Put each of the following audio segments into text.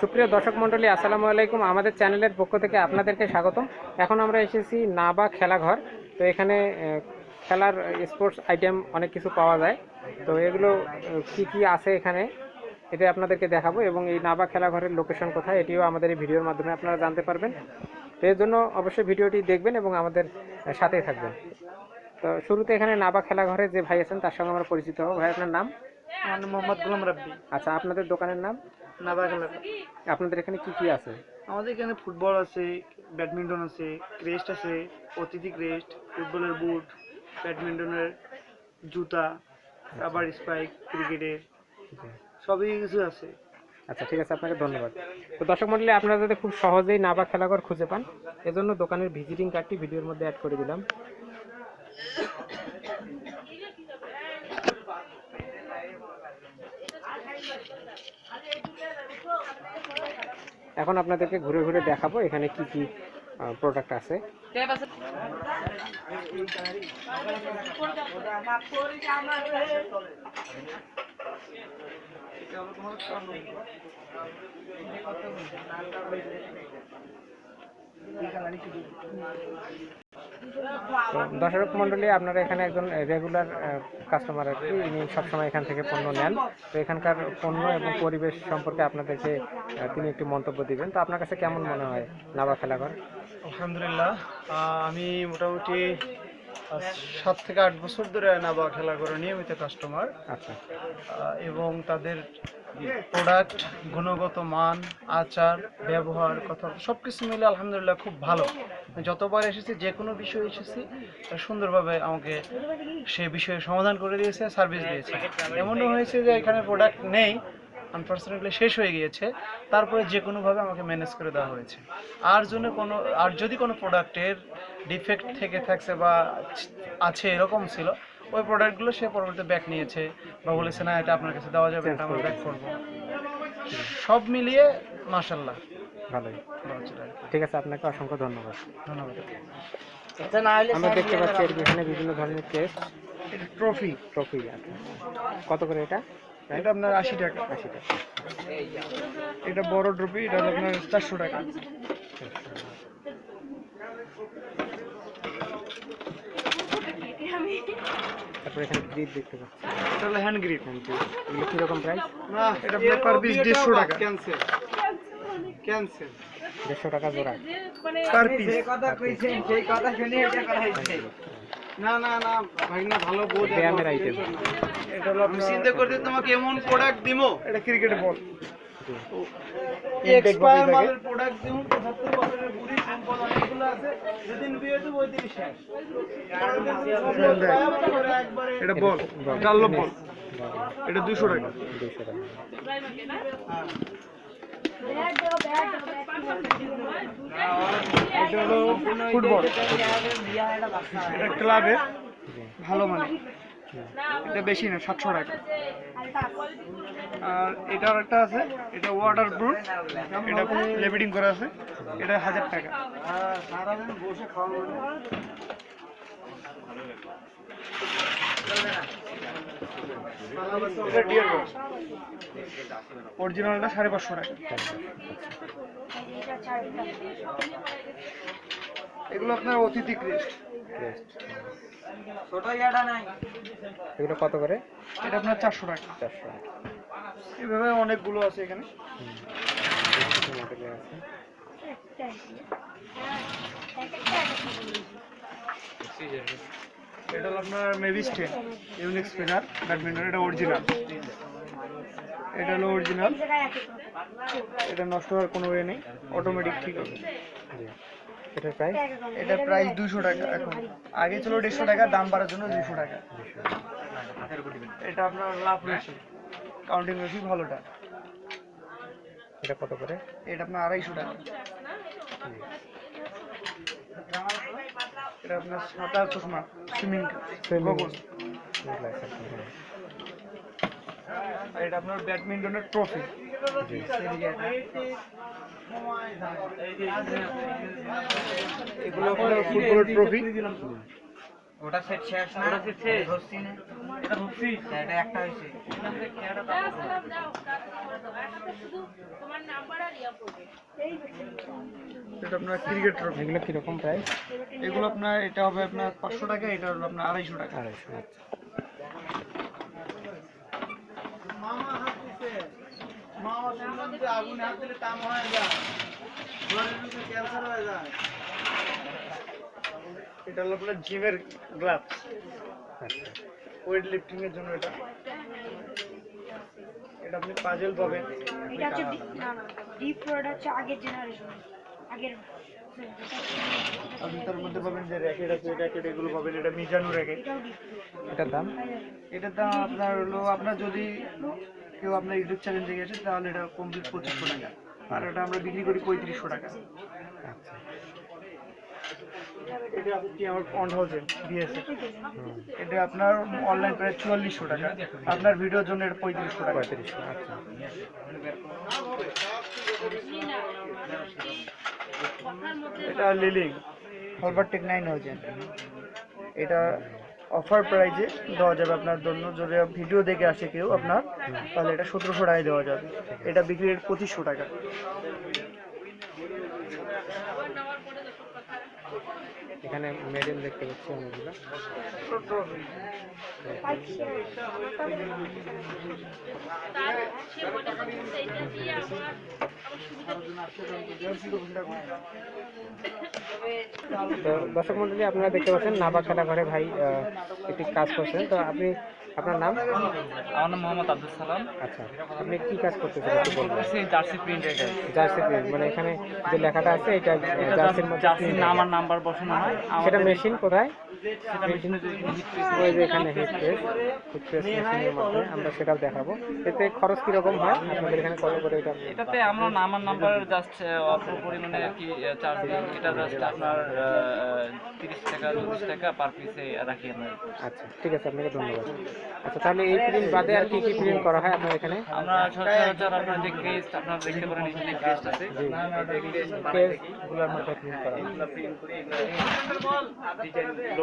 সুপ্রিয় দর্শক মণ্ডলী, আসসালামু আলাইকুম। আমাদের চ্যানেলের পক্ষ থেকে আপনাদেরকে স্বাগতম। এখন আমরা এসেছি নাবা খেলাঘর। তো এখানে খেলার স্পোর্টস আইটেম অনেক কিছু পাওয়া যায়। তো এগুলো কি কি আছে এখানে? এটা আপনাদেরকে দেখাবো। এবং এই নাবা খেলাঘরের লোকেশন কোথায়, এটিও আমাদের এই ভিডিওর মাধ্যমে আপনারা জানতে পারবেন। তো এর জন্য অবশ্যই ভিডিওটি দেখবেন এবং আমাদের সাথেই থাকবেন। তো শুরুতে এখানে নাবা খেলাঘরে যে ভাই আছেন, তার সঙ্গে আমরা পরিচিত হব। ভাই, আপনার নাম? আমার নাম মোহাম্মদ গোলাম রাব্বি। আচ্ছা আপনাদের দোকানের নাম? নাবাগালা আপনাদের এখানে কি কি আছে? আমাদের এখানে ফুটবল আছে ব্যাডমিন্টন আছে ক্রেস্ট আছে অতিথি ক্রেস্ট ফুটবলের বুট ব্যাডমিন্টনের জুতা রাবার স্পাইক ক্রিকেটের সবই কিছু আছে। আচ্ছা ঠিক আছে আপনাকে ধন্যবাদ। তো দর্শক মন্ডলী আপনারা যাতে খুব সহজেই নাবা খেলাঘর খুঁজে পান এজন্য দোকানের ভিজিটিং কার্ডটি ভিডিওর মধ্যে অ্যাড করে দিলাম। এখন আপনাদেরকে ঘুরে ঘুরে দেখাবো এখানে কি কি প্রোডাক্ট আছে। দর্শক মন্ডলী আপনারা এখানে একজন রেগুলার কাস্টমার আর কি ইনি সবসময় এখান থেকে পণ্য নেন। তো এখানকার পণ্য এবং পরিবেশ সম্পর্কে আপনাদেরকে তিনি একটি মন্তব্য দিবেন। তো আপনার কাছে কেমন মনে হয় নাবা খেলাঘর আলহামদুলিল্লাহ আমি মোটামুটি সাত থেকে আট বছর ধরে নাবা খেলা করে নিয়মিত কাস্টমার আচ্ছা। এবং তাদের প্রোডাক্ট গুণগত মান, আচার, ব্যবহার, কথা সব কিছু মিলে আলহামদুলিল্লাহ খুব ভালো। যতবার এসেছি, যে কোনো বিষয়ে এসেছি সুন্দরভাবে আমাকে সে বিষয়ে সমাধান করে দিয়েছে সার্ভিস দিয়েছে। এমনও হয়েছে যে এখানে প্রোডাক্ট নেই আনফর্চুনেটলি শেষ হয়ে গিয়েছে, তারপরে যে কোনোভাবে আমাকে ম্যানেজ করে দেওয়া হয়েছে। আর জন্য কোনো, আর যদি কোনো প্রোডাক্টের ডিফেক্ট থেকে থাকছে বা আছে, এরকম ছিল ওই প্রোডাক্টগুলো সে পরবর্তীতে ব্যাক নিয়েছে বা বলেছে না এটা আপনার কাছে দেওয়া যাবে এটা আমরা ব্যাক করব। সব মিলিয়ে মাশাল্লাহ ভালোই। ঠিক আছে আপনাকে অসংখ্য ধন্যবাদ। ধন্যবাদ। আমরা দেখতে পাচ্ছি এর এখানে বিভিন্ন ধরনের টেস্ট এটা ট্রফি ট্রফি আছে কত করে এটা? এটা আপনার আশি টাকা। আশি টাকা। এটা বড় ট্রফি এটা আপনার চারশো টাকা। তারপর এখানে গ্রিপ দেখতে পাচ্ছি। এটা হলো হ্যান্ড গ্রিপ হ্যান্ড গ্রিপ এগুলো কীরকম প্রাইস না এটা পার পিস দেড়শো টাকা। ক্যান্সেল ক্যান্সেল দেড়শো টাকা জোড়া। পার পিস না না না ভাই না ভালো বোঝ ব্যায়ামের আইটেম এটা হলো আমি চিন্তা করতে তোমাকে এমন প্রোডাক্ট দিমো। এটা ক্রিকেট বল এক্সপায়ার মালের প্রোডাক্ট দিমু 75 বছরের বুড়ি সম্পদ অনেকগুলো আছে। যেদিন বিয়ে দেবো ওই দিন শেষ এটা বল ডাল্লো বল। এটা 200 টাকা। টাকা ফুটবল। ক্লাবে ভালো মানে এটা বেশি না সাতশো টাকা। আর এটা একটা আছে এটা ওয়াটার প্রুফ এটা লেবিডিং করা আছে এটা হাজার টাকা। অরিজিনালটা সাড়ে পাঁচশো টাকা। এগুলো আপনার অতিথি ক্রেস্ট এগুলো কত করে? এটা আপনার চারশো টাকা। চারশো টাকা। এভাবে অনেকগুলো আছে এখানে। আছে এটা আপনার মেভি স্টেন ইউনিক স্পিনার ব্যাডমিন্টন এটা অরিজিনাল এটা হলো অরিজিনাল এটা নষ্ট হওয়ার কোনো ওয়ে নেই অটোমেটিক ঠিক হবে এটার প্রাইস এটা প্রাইস দুশো টাকা এখন। আগে ছিল দেড়শো টাকা দাম বাড়ার জন্য দুশো টাকা। এটা আপনার লাভ রয়েছে। কাউন্টিং রয়েছে ভালোটা। এটা কত করে? এটা আপনার আড়াইশো টাকা। এটা আপনার সাঁতার চশমা সুইমিং এটা আপনার ব্যাডমিন্টনের ট্রফি জি। এগুলো আপনার ফুটবলের ট্রফি ওটা সেট শেষ না? ওটা সেট শেষ। ধরছি না। এটা ধরছি। এটা একটা হইছে এটা আপনার ক্রিকেট ট্রফি এগুলো কীরকম প্রাইস এগুলো আপনার এটা হবে আপনার পাঁচশো টাকা এটা হলো আপনার আড়াইশো টাকা। আড়াইশো আচ্ছা। এটা হলো আপনার জিমের গ্লাভস ওয়েট লিফটিং এর জন্য এটা এটা আপনি পাজেল পাবেন এটা হচ্ছে না না ডিপ ফ্লোরটা আগের জেনারেশন আগের আপনি তার মধ্যে পাবেন যে র্যাকেট আছে র্যাকেট এগুলো পাবেন এটা মিজানো র্যাকেট এটার দাম? এটার দাম আপনার হলো আপনার যদি কেউ আপনার ইউটিউব চ্যানেলে গেছে তাহলে এটা কমপ্লিট পঁচিশশো টাকা। আর এটা আমরা বিক্রি করি পঁয়ত্রিশশো টাকা। আচ্ছা। এটা আপনার অনলাইন প্রায় চুয়াল্লিশশো টাকা। আপনার ভিডিওর জন্য এটা পঁয়ত্রিশশো টাকা। পঁয়ত্রিশশো আচ্ছা। এটা লিলিং হলবারটেক নাইন থাউজেন্ড এটা অফার প্রাইজে দেওয়া যাবে আপনার জন্য। যদি ভিডিও দেখে আসে কেউ আপনার, তাহলে এটা সতেরোশো টাকায় দেওয়া যাবে। এটা বিক্রির পঁচিশশো টাকা। এখানে মেডেল দেখতে পাচ্ছি অনেকগুলো। তো দর্শক মন্ডলী, আপনারা দেখতে পাচ্ছেন নাবা খেলা ঘরে ভাই একটি কাজ করছেন। তো আপনি আপনার নাম? আমার নাম মোহাম্মদ আব্দুল সালাম। আচ্ছা আপনি কি কাজ করতেছেন একটু বলবেন। জার্সি প্রিন্টের কাজ। জার্সি প্রিন্ট মানে এখানে যে লেখাটা আছে এটা জার্সির মধ্যে জার্সির নাম আর নাম্বার বসানো হয়। সেটা মেশিন কোথায়? ওই যে এখানে হিট প্রেস হিট প্রেস মেশিনের মধ্যে আমরা সেটাও দেখাবো। এতে খরচ কীরকম হয়? আপনাদের এখানে কত করে এটা এটাতে আমরা নাম আর নাম্বার জাস্ট অল্প পরিমাণে আর কি চার্জ দিই। এটা জাস্ট আপনার তিরিশ টাকা চল্লিশ টাকা পার পিসে রাখি আমরা। আচ্ছা ঠিক আছে আপনাকে ধন্যবাদ। আচ্ছা তাহলে এই প্রিন্ট বাদে আর কি কি প্রিন্ট করা হয় আপনার এখানে? আমরা সচরাচর আপনার যে ক্রেস্ট আপনারা দেখতে পারেন এখানে ক্রেস্ট আছে জি। কেসগুলোর মধ্যে প্রিন্ট করা হয়।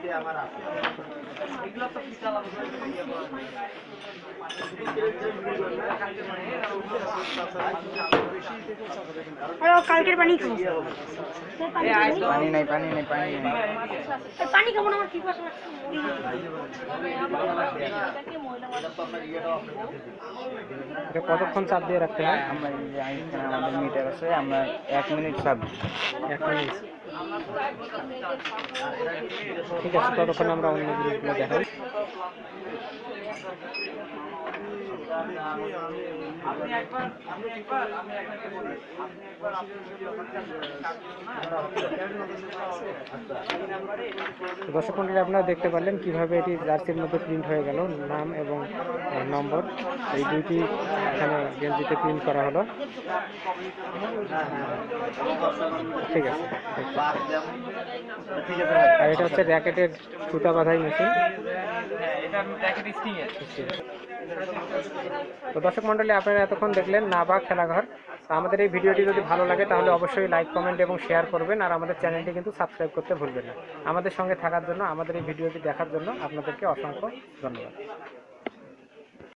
দিই আর ও কালকের পানি খাব পানি খাব? পানি নাই পানি নাই পানি পানি খাব না আমার কি পাশে এটা কতক্ষণ চাপ দিয়ে রাখতে হয়? আমরা আমাদের মিটার আছে আমরা এক মিনিট চাপ এক মিনিট। ঠিক আছে ততক্ষণ আমরা অন্য জিনিসগুলো দেখাই। দর্শক মন্ডলী, আপনারা দেখতে পারলেন কীভাবে এটি জার্সির মধ্যে প্রিন্ট হয়ে গেল, নাম এবং নম্বর। এই দুইটি এখানে গেঞ্জিতে প্রিন্ট করা হলো। ঠিক আছে আর এটা হচ্ছে র্যাকেটের সুতা বাঁধাই মেশিন তো দর্শক মন্ডলী আপনারা এতক্ষণ দেখলেন নাবা খেলাঘর। আমাদের এই ভিডিওটি যদি ভালো লাগে, তাহলে অবশ্যই লাইক কমেন্ট এবং শেয়ার করবেন। আর আমাদের চ্যানেলটি কিন্তু সাবস্ক্রাইব করতে ভুলবেন না। আমাদের সঙ্গে থাকার জন্য, আমাদের এই ভিডিওটি দেখার জন্য আপনাদেরকে অসংখ্য ধন্যবাদ।